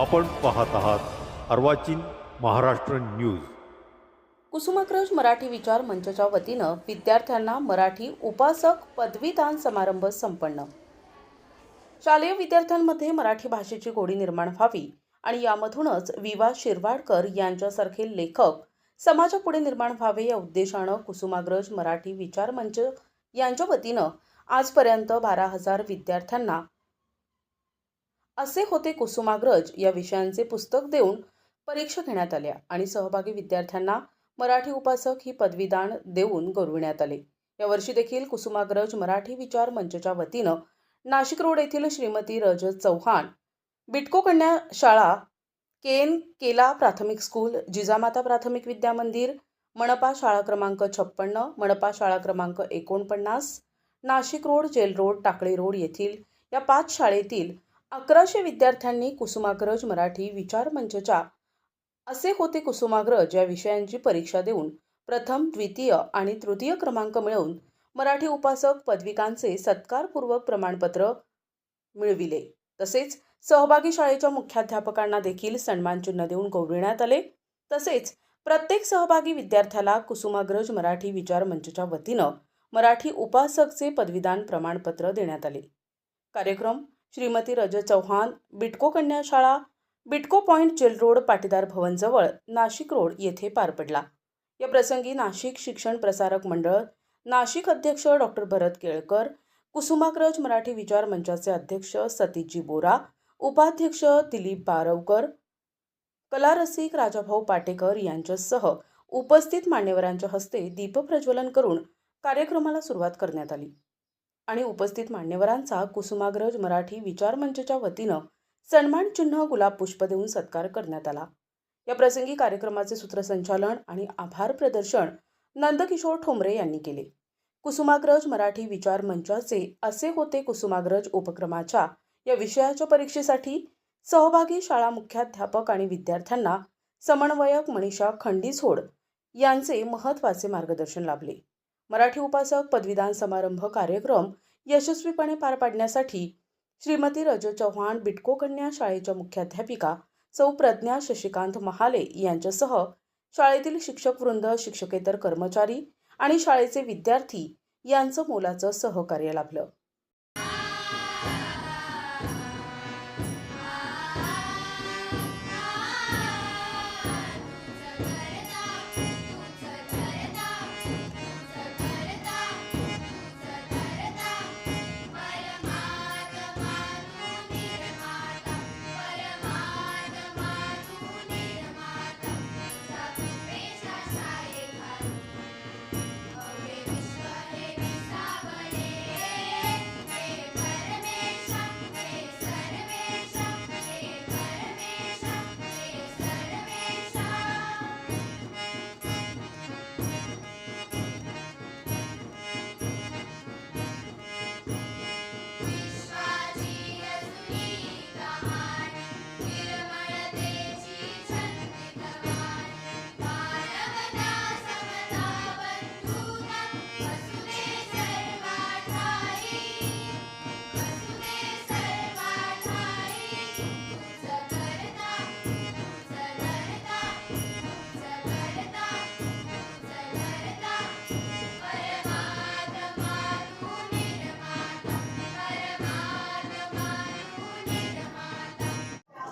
आपण पाहत आहात अर्वाचीन महाराष्ट्र न्यूज. कुसुमाग्रज मराठी विचार मंचच्या वतीनं विद्यार्थ्यांना मराठी उपासक पदवीदान समारंभ संपन्न. शालेय विद्यार्थ्यांमध्ये मराठी भाषेची गोडी निर्माण व्हावी आणि यामधूनच विवा शिरवाडकर यांच्यासारखे लेखक समाजापुढे निर्माण व्हावे या उद्देशानं कुसुमाग्रज मराठी विचार मंच यांच्या वतीनं आजपर्यंत बारा हजार विद्यार्थ्यांना असे होते कुसुमाग्रज या विषयांचे पुस्तक देऊन परीक्षा घेण्यात आल्या आणि सहभागी विद्यार्थ्यांना मराठी उपासक ही पदवीदान देऊन गौरविण्यात आले. यावर्षी देखील कुसुमाग्रज मराठी विचार मंचच्या वतीनं नाशिक रोड येथील श्रीमती रजत चव्हाण बिटको कन्या शाळा केन केला प्राथमिक स्कूल जिजामाता प्राथमिक विद्या मंदिर मनपा शाळा क्रमांक छप्पन्न मनपा शाळा क्रमांक एकोणपन्नास Nashik road jail road Takali road येथील या पाच शाळेतील अकराशे विद्यार्थ्यांनी कुसुमाग्रज मराठी विचार मंचच्या असे होते कुसुमाग्रज या विषयांची परीक्षा देऊन प्रथम द्वितीय आणि तृतीय क्रमांक मिळवून मराठी उपासक पदविकांचे सत्कारपूर्वक प्रमाणपत्र मिळविले. तसेच सहभागी शाळेच्या मुख्याध्यापकांना देखील सन्मानचिन्ह देऊन गौरविण्यात आले. तसेच प्रत्येक सहभागी विद्यार्थ्याला कुसुमाग्रज मराठी विचार मंचच्या वतीनं मराठी उपासकचे पदवीदान प्रमाणपत्र देण्यात आले. कार्यक्रम श्रीमती रजत चव्हाण बिटको कन्या शाळा Bytco point jail road Patidar भवनजवळ Nashik road येथे पार पडला. या प्रसंगी नाशिक शिक्षण प्रसारक मंडळ नाशिक अध्यक्ष डॉक्टर भरत केळकर कुसुमाग्रज मराठी विचार मंचाचे अध्यक्ष सतीजी बोरा उपाध्यक्ष दिलीप बारवकर कलारसिक राजाभाऊ पाटेकर यांच्यासह उपस्थित मान्यवरांच्या हस्ते दीपप्रज्वलन करून कार्यक्रमाला सुरुवात करण्यात आली. आणि उपस्थित मान्यवरांचा कुसुमाग्रज मराठी विचार मंचच्या वतीनं सन्मान चिन्ह गुलाब पुष्प देऊन सत्कार करण्यात आला. या प्रसंगी कार्यक्रमाचे सूत्रसंचालन आणि आभार प्रदर्शन नंदकिशोर ठोंबरे यांनी केले. कुसुमाग्रज मराठी विचार मंचाचे असे होते कुसुमाग्रज उपक्रमाच्या या विषयाच्या परीक्षेसाठी सहभागी शाळा मुख्याध्यापक आणि विद्यार्थ्यांना समन्वयक मनीषा खंडीझोड यांचे महत्त्वाचे मार्गदर्शन लाभले. मराठी उपासक पदवीदान समारंभ कार्यक्रम यशस्वीपणे पार पाडण्यासाठी श्रीमती रज चव्हाण बिटको कन्या शाळेच्या मुख्याध्यापिका सौ प्रज्ञा शशिकांत महाले यांच्यासह शाळेतील शिक्षक वृंद शिक्षकेतर कर्मचारी आणि शाळेचे विद्यार्थी यांचं मोलाचं सहकार्य लाभलं.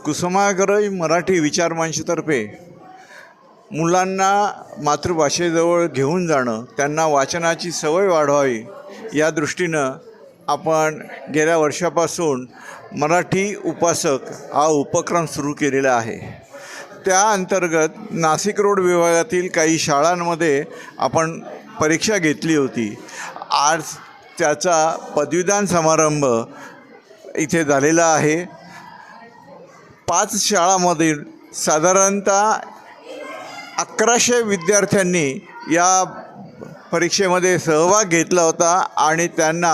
कुसुमाग्रज मराठी विचारमांशीतर्फे मुलांना मातृभाषेजवळ घेऊन जाणं त्यांना वाचनाची सवय वाढवावी या दृष्टीनं आपण गेल्या वर्षापासून मराठी उपासक हा उपक्रम सुरू केलेला आहे. त्या अंतर्गत नाशिक रोड विभागातील काही शाळांमध्ये आपण परीक्षा घेतली होती. आज त्याचा पदवीदान समारंभ इथे झालेला आहे. पाच शाळामधील साधारणतः अकराशे विद्यार्थ्यांनी या परीक्षेमध्ये सहभाग घेतला होता आणि त्यांना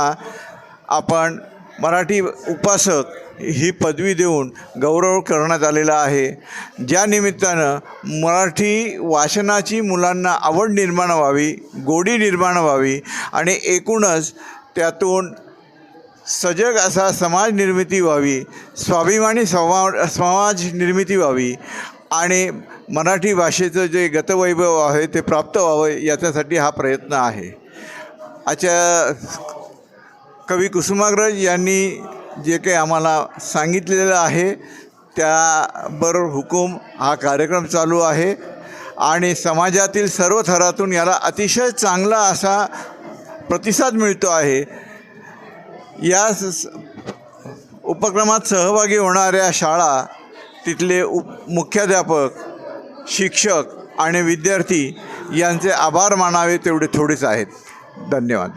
आपण मराठी उपासक ही पदवी देऊन गौरव करण्यात आलेला आहे. ज्या निमित्तानं मराठी वाचनाची मुलांना आवड निर्माण व्हावी गोडी निर्माण व्हावी आणि एकूणच त्यातून सजग असा समाज निर्मिती व्हावी स्वाभिमानी समा समाज निर्मिती व्हावी आणि मराठी भाषेचं जे गतवैभव आहे ते प्राप्त व्हावं याच्यासाठी हा प्रयत्न आहे. आजच्या कवी कुसुमाग्रज यांनी जे काही आम्हाला सांगितलेलं आहे त्याबर हुकूम हा कार्यक्रम चालू आहे आणि समाजातील सर्व थरातून याला अतिशय चांगला असा प्रतिसाद मिळतो आहे. या स- उपक्रमात सहभागी होणाऱ्या शाळा तिथले उप मुख्याध्यापक शिक्षक आणि विद्यार्थी यांचे आभार मानावे तेवढे थोडेच आहेत. धन्यवाद.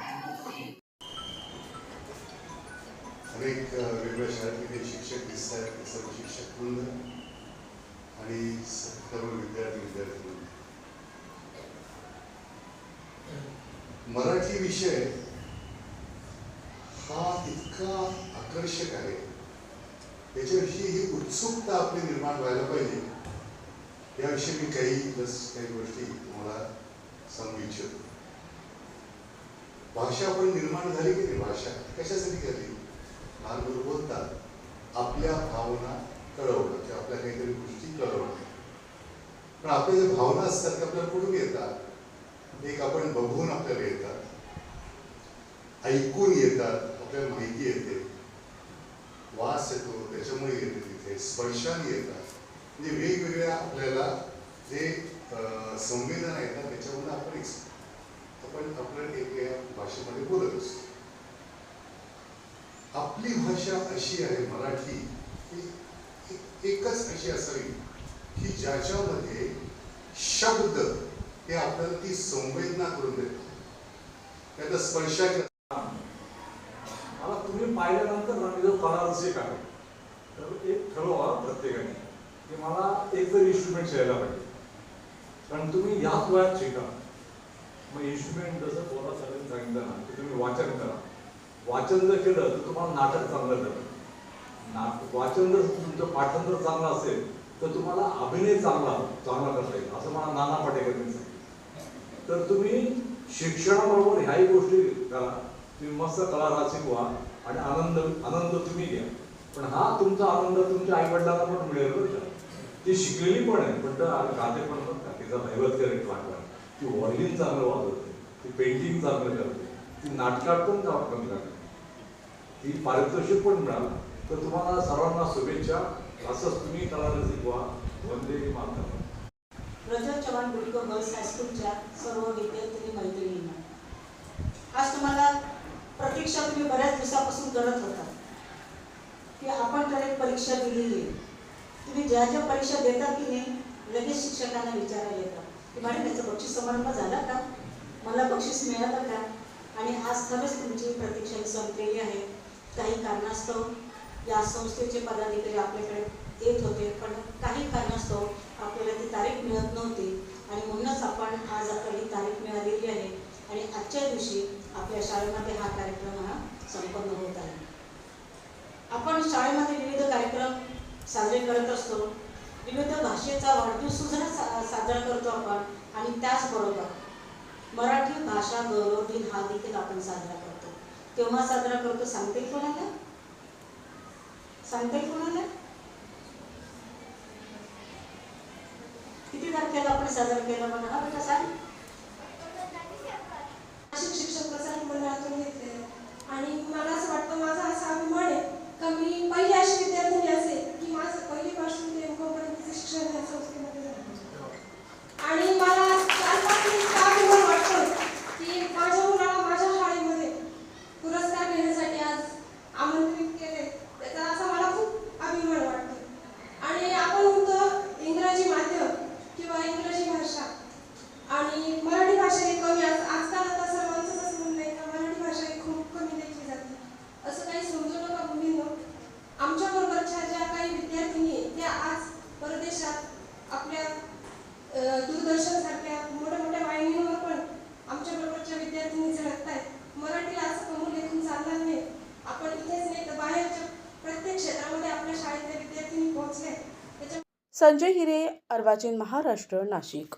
मराठी विषय इतका आकर्षक आहे. त्याच्याविषयी ही उत्सुकता आपली निर्माण व्हायला पाहिजे. याविषयी मी काही प्लस काही गोष्टी तुम्हाला सांगू इच्छितो. भाषा पण निर्माण झाली की नाही? भाषा कशासाठी झाली? लहान मुलं बोलतात आपल्या भावना कळवणं किंवा आपल्या काहीतरी गोष्टी कळवणं. पण आपल्या ज्या भावना असतात त्या आपल्याला कुठून येतात? एक आपण बघून आपल्याला येतात. ऐकून येतात. आपल्याला माहिती येते. वास येतो त्याच्यामुळे येते तिथे. स्पर्शाने येतात. म्हणजे वेगवेगळ्या आपल्याला जे संवेदना आहेत ना त्याच्यामुळे आपण एक आपण आपल्या एक भाषेमध्ये बोलत असतो. आपली भाषा अशी आहे मराठी की एकच अशी असावी की ज्याच्यामध्ये शब्द हे आपल्याला ती संवेदना करून देतात. त्याचा स्पर्शाच्या पाहिल्यानंतर ना मी जो कलारसिक आहे तर एक ठरवा प्रत्येकाने की मला एक तरी इन्स्ट्रुमेंट शिकायला पाहिजे. कारण तुम्ही याच वयात शिका. मग इन्स्ट्रुमेंट जसं बोला सगळ्यांनी सांगितलं ना की तुम्ही वाचन करा. वाचन जर केलं तर तुम्हाला नाटक चांगलं जातं नाट वाचन जर तुमचं पाठन जर चांगलं असेल तर तुम्हाला अभिनय चांगला चांगला करता येईल. असं मला नाना पाटेकरांनी सांगितलं. तर तुम्ही शिक्षणाबरोबर ह्याही गोष्टी करा. तुम्ही मस्त कला रासिक व्हा. आणि आनंद आनंद तुम्ही घ्या. पण हा तुमचा आनंद तुमच्या आई वडिलांना पण मिळेल बरं का. ती शिकलेली पण आहे. पण तर गाते पण बघ का तिचा नैवत करेक्ट वाटला. ती व्हॉलिन चांगलं वाजवते. ती पेंटिंग चांगलं करते. ती नाटकात पण कमी लागते ती पारितोषिक पण मिळालं. तर तुम्हाला सर्वांना शुभेच्छा. असंच तुम्ही कला रसिक व्हा वंदे मातरम. रजत चव्हाण गुडिको गर्ल्स हायस्कूलच्या सर्व विद्यार्थी मैत्रिणींना आज तुम्हाला प्रतीक्षा तुम्ही बऱ्याच दिवसापासून करत होता. की आपण त्याला एक परीक्षा दिलेली आहे. तुम्ही ज्या ज्या परीक्षा देता की नाही लगेच शिक्षकांना विचारायला येतात की मॅडम त्याचं बक्षीस समारंभ झाला का? मला बक्षीस मिळालं का? आणि आज खरंच तुमची प्रतीक्षा संपलेली आहे. काही कारणास्तव या संस्थेचे पदाधिकारी आपल्याकडे येत होते पण काही कारणास्तव आपल्याला ती तारीख मिळत नव्हती. आणि म्हणूनच आपण आज आपल्याला ही तारीख मिळालेली आहे. आणि आजच्या दिवशी आपल्या शाळेमध्ये हा कार्यक्रम हा संपन्न होत आहे. आपण शाळेमध्ये विविध कार्यक्रम साजरे करत असतो. विविध भाषेचा वाढदिवस सुद्धा सा साजरा करतो आपण आणि त्याचबरोबर मराठी भाषा गौरव दिन हा देखील आपण साजरा करतो. तेव्हा साजरा करतो सांगते कोणाला? सांगते कोणाला? किती तारखेला आपण साजरा केला म्हणा हा बेटा सांग नाशिक शिक्षक प्रसारक मंडळातून घेतले आणि मला असं वाटतं माझा असा अभिमान आहे का मी पहिली अशी विद्यार्थिनी असेल की माझं पहिलीपासून ते एमकॉपर्यंतचं शिक्षण या संस्थेमध्ये झालं आणि मला त्यापासून इतका अभिमान वाटतो की माझ्या मुलाला माझ्या शाळेमध्ये पुरस्कार घेण्यासाठी आज आमंत्रित केले त्याचा असा मला खूप अभिमान वाटतो आणि आपण म्हणतो इंग्रजी माध्यम किंवा इंग्रजी भाषा आणि मराठी भाषा ही कमी आज आजकाल आता सर्वांचंच असं म्हणणं आहे का मराठी भाषा ही खूप कमी लेखली जाते असं काही समजू नका मुलींनो आमच्या बरोबरच्या ज्या काही विद्यार्थिनी आहेत त्या आज परदेशात आपल्या दूरदर्शन सारख्या मोठ्या मोठ्या वाहिनीवर पण आमच्या बरोबरच्या विद्यार्थ्यांनी झळकत आहेत मराठीला असं कमून लेखून चालणार नाही. आपण इथेच नाही तर बाहेरच्या प्रत्येक क्षेत्रामध्ये आपल्या शाळेतल्या विद्यार्थ्यांनी पोहोचले त्याच्या संजय हिरे अर्वाचीन महाराष्ट्र नाशिक.